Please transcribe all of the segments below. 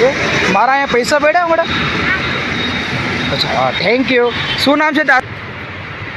એ મારા અહીંયા પૈસા પડ્યા મેડમ અચ્છા, હા થેન્ક યુ શું નામ છે તાર?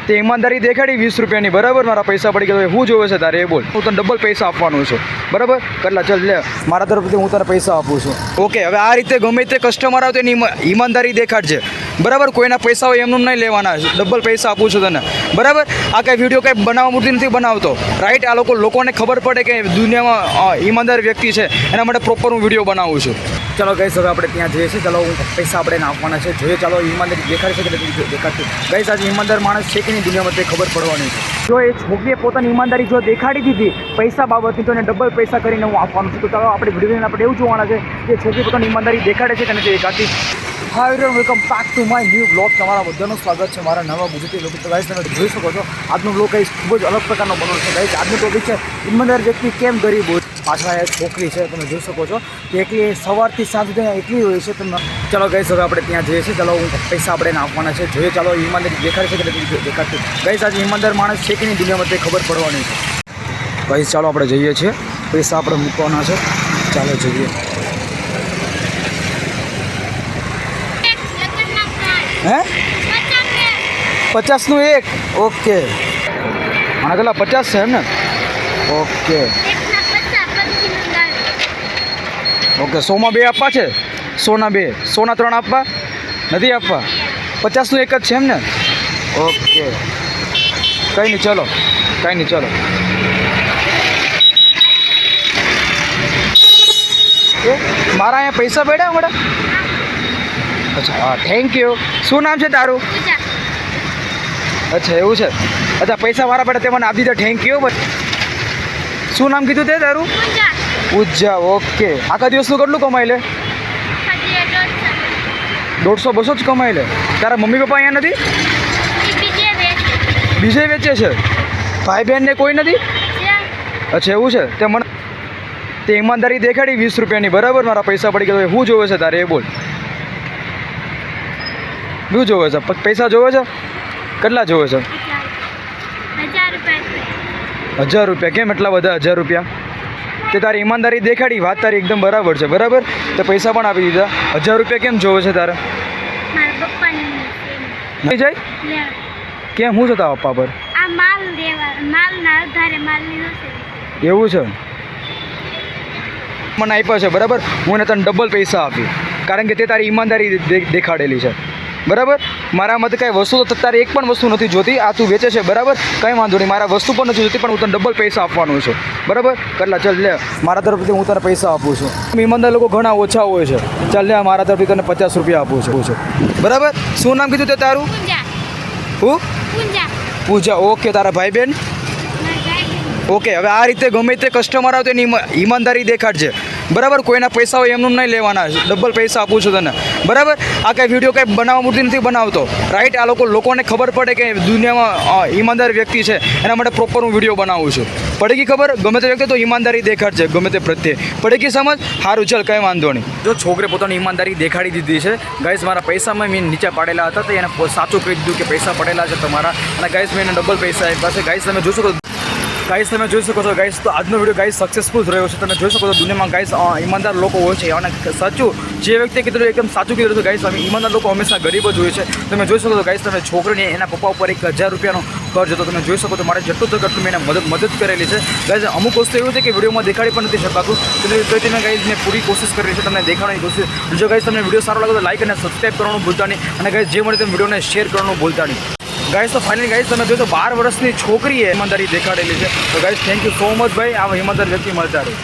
તે ઈમાનદારી દેખાડી વીસ રૂપિયાની, બરાબર? મારા પૈસા પડી ગયા હું જોવે છે તારે, એ બોલ. હું તને ડબલ પૈસા આપવાનું છું, બરાબર? કેટલા, ચાલ, લે, મારા તરફથી હું તને પૈસા આપું છું. ઓકે, હવે આ રીતે ગમે તે કસ્ટમર આવે તો એની ઈમા- ઈમાનદારી દેખાડજે. બરાબર? કોઈના પૈસા હોય એમનું નહીં લેવાના. ડબલ પૈસા આપું છું તને. બરાબર? આ કાંઈ વીડિયો કાંઈ બનાવવા મૂર્તિ નથી બનાવતો. રાઈટ આ લોકો લોકોને ખબર પડે કે દુનિયામાં ઈમાનદાર વ્યક્તિ છે. એના માટે પ્રોપર હું વીડિયો બનાવું છું. ચાલો ગઈ હવે આપણે ત્યાં જઈએ છીએ. ચાલો પૈસા આપણે આપવાના છે. જોઈએ, ચાલો, ઈમાનદારી દેખાડે છે કે નથી દેખાડતી. ગઈ આજે ઈમાનદાર માણસ છે કે નહીં દુનિયામાં તે ખબર પડવાની છે. જો એ છોકરીએ પોતાની ઈમાનદારી જો દેખાડી દીધી, પૈસા બાબતની, તો એને ડબલ પૈસા કરીને હું આપવાનું છું. તો ચાલો, આપણે વિડીયોને આપણે એવું જોવાના છે કે છોકરી પોતાની ઈમાનદારી દેખાડે છે કે નથી દેખાડતી. Hi everyone welcome back to my new blog તમારા બધાનું સ્વાગત છે. મારા નવા ગુજરાતી લોકો ગાઈસ તમે જોઈ શકો છો. આજનો બ્લોગ કંઈ ખૂબ જ અલગ પ્રકારનો બનો છે. ગાઈસ આજનો ટોપિક છે, ઈમાનદાર વ્યક્તિ કેમ ગરીબ હોય? પાછળ એક છોકરી છે, તમે જોઈ શકો છો કે એકલી સવારથી સાંજ સુધી એકલી હોય છે. તમે ચલો ગાઈસ હવે આપણે ત્યાં જઈએ છીએ. ચાલો, હું પૈસા આપણે નાખવાના છે. જોઈએ, ચાલો, ઈમાનદારી દેખાડે છે કે નથી દેખાડતી. ગાઈસ આજે ઈમાનદાર માણસ છે કે નહીં, દુનિયામાં તે ખબર પડવાની છે. ગાઈસ ચાલો, આપણે જઈએ છીએ. પૈસા આપણે મૂકવાના છે. ચાલો, જઈએ. હે? પચાસનું એક? ઓકે. મને કેટલા પચાસ છે એમ ને? ઓકે. ઓકે, સોમાં બે આપવા છે? સોના બે. સોના ત્રણ આપવા? નથી આપવા? પચાસનું એક જ છે એમ ને? ઓકે. કંઈ નહીં, ચલો. કંઈ નહીં, ચલો. મારા અહીંયા પૈસા પડ્યા હમણાં? અચ્છા હા થેન્ક યુ શું નામ છે તારું? અચ્છા એવું છે? અચ્છા પૈસા મારા પડે તે મને આપી દીધા થેન્ક યુ શું નામ કીધું તે તારું? ઉજ્જા ઓકે. આખા દિવસનું કેટલું કમાઈ લે? દોઢસો. બસો જ કમાઈ લે. તારા મમ્મી પપ્પા અહીંયા નથી? બીજે વેચે. છે? ભાઈ બહેન ને કોઈ નથી? અચ્છા એવું છે? તે મને તે ઈમાનદારી દેખાડી વીસ રૂપિયાની બરાબર? મારા પૈસા પડી ગયા હું જોવે છે તારે એ બોલ. શું જોવે છે? પૈસા જોવે છે? કેટલા જોવે છે? હજાર રૂપિયા કેમ એટલા બધા હજાર રૂપિયા? તે તારી ઈમાનદારી દેખાડી. વાત તારી એકદમ બરાબર છે. બરાબર? તે પૈસા પણ આપી દીધા. હજાર રૂપિયા કેમ જોવે છે તારે? નહીં જાય? કેમ? હું છે તારા પપ્પા પર? એવું છે? મને આપ્યા છે. બરાબર? હું એને તને ડબલ પૈસા આપી. કારણ કે તે તારી ઈમાનદારી દેખાડેલી છે. બરાબર? મારા મત કાંઈ વસ્તુ તો તારે એક પણ વસ્તુ નથી જોતી આ તું વેચે છે બરાબર? કંઈ વાંધો નહીં મારા વસ્તુ પણ નથી જોતી પણ હું તને ડબલ પૈસા આપવાનું છું બરાબર? કેટલા ચાલ લે મારા તરફથી હું તને પૈસા આપું છું. ઈમાનદાર લોકો ઘણા ઓછા હોય છે. ચાલ લે મારા તરફથી તને પચાસ રૂપિયા આપું છું છું બરાબર? શું નામ કીધું તે તારું? પૂંજા. હું? પૂજા. ઓકે તારા ભાઈ બેન ઓકે હવે આ રીતે ગમે તે કસ્ટમર આવે તો એની ઈમા- ઈમાનદારી દેખાડજે. બરાબર? કોઈના પૈસા હોય એમનું નહીં લેવાના ડબલ પૈસા આપું છું તને. બરાબર? આ કાંઈ વીડિયો કાંઈ બનાવવા મૂર્તિ નથી બનાવતો. રાઈટ આ લોકો લોકોને ખબર પડે કે દુનિયામાં ઈમાનદાર વ્યક્તિ છે. એના માટે પ્રોપર હું વીડિયો બનાવું છું. પડે કે ખબર? ગમે તે વ્યક્તિ તો ઈમાનદારી દેખાડશે ગમે તે પ્રત્યે. પડે કે સમજ? સારું ચાલ, કંઈ વાંધો નહીં. જો છોકરે પોતાની ઈમાનદારી દેખાડી દીધી છે ગાઈસ મારા પૈસામાં મેં નીચે પાડેલા હતા, તો એને સાચું કહી દીધું કે પૈસા પડેલા છે તમારા. અને ગાઈસ મેં એને ડબલ પૈસા આપ્યા છે. ગાઈસ તમે જોશો કે ગાઈસ તમે જોઈ શકો છો ગાઈસ તો આજનો વીડિયો ગાઈસ સક્સેસફુલ રહ્યો છે. તમે જોઈ શકો છો, દુનિયામાં ગાઈસ ઈમાનદાર લોકો હોય છે. અને સાચું, જે વ્યક્તિએ કીધું એકદમ સાચું કીધું હતું ગાઈસ અમે ઈમાનદાર લોકો હંમેશા ગરીબ જ હોય છે તમે જોઈ શકો છો ગાઈસ તમે છોકરીને એના પપ્પા ઉપર એક હજાર રૂપિયાનો કર્જ હતો. તમે જોઈ શકો છો, મારે જેટલું થયું એટલું મેં એને મદદ મદદ કરેલી છે. ગાઈસ અમુક વસ્તુ એવું છે કે વિડીયોમાં દેખાડી પણ નથી શકાતું. તો તમે ગાઈસ મેં પૂરી કોશિશ કરી છે તમને દેખાડવાની કોશિશ. જો ગાઈસ તમને વીડિયો સારો લાગે તો લાઈક અને સબસ્ક્રાઈબ કરવાનું ભૂલતા નહીં. અને ગાઈસ જે મળે તમે વિડીયોને શેર કરવાનું ભૂલતા નહીં. ગાઈસ તો ફાઇનલી ગાઈસ તમે જોયું તો બાર વર્ષની છોકરીએ ઈમાનદારી દેખાડેલી છે. તો guys thank you so much ભાઈ. આ ઈમાનદાર વ્યક્તિ મળતા રહે.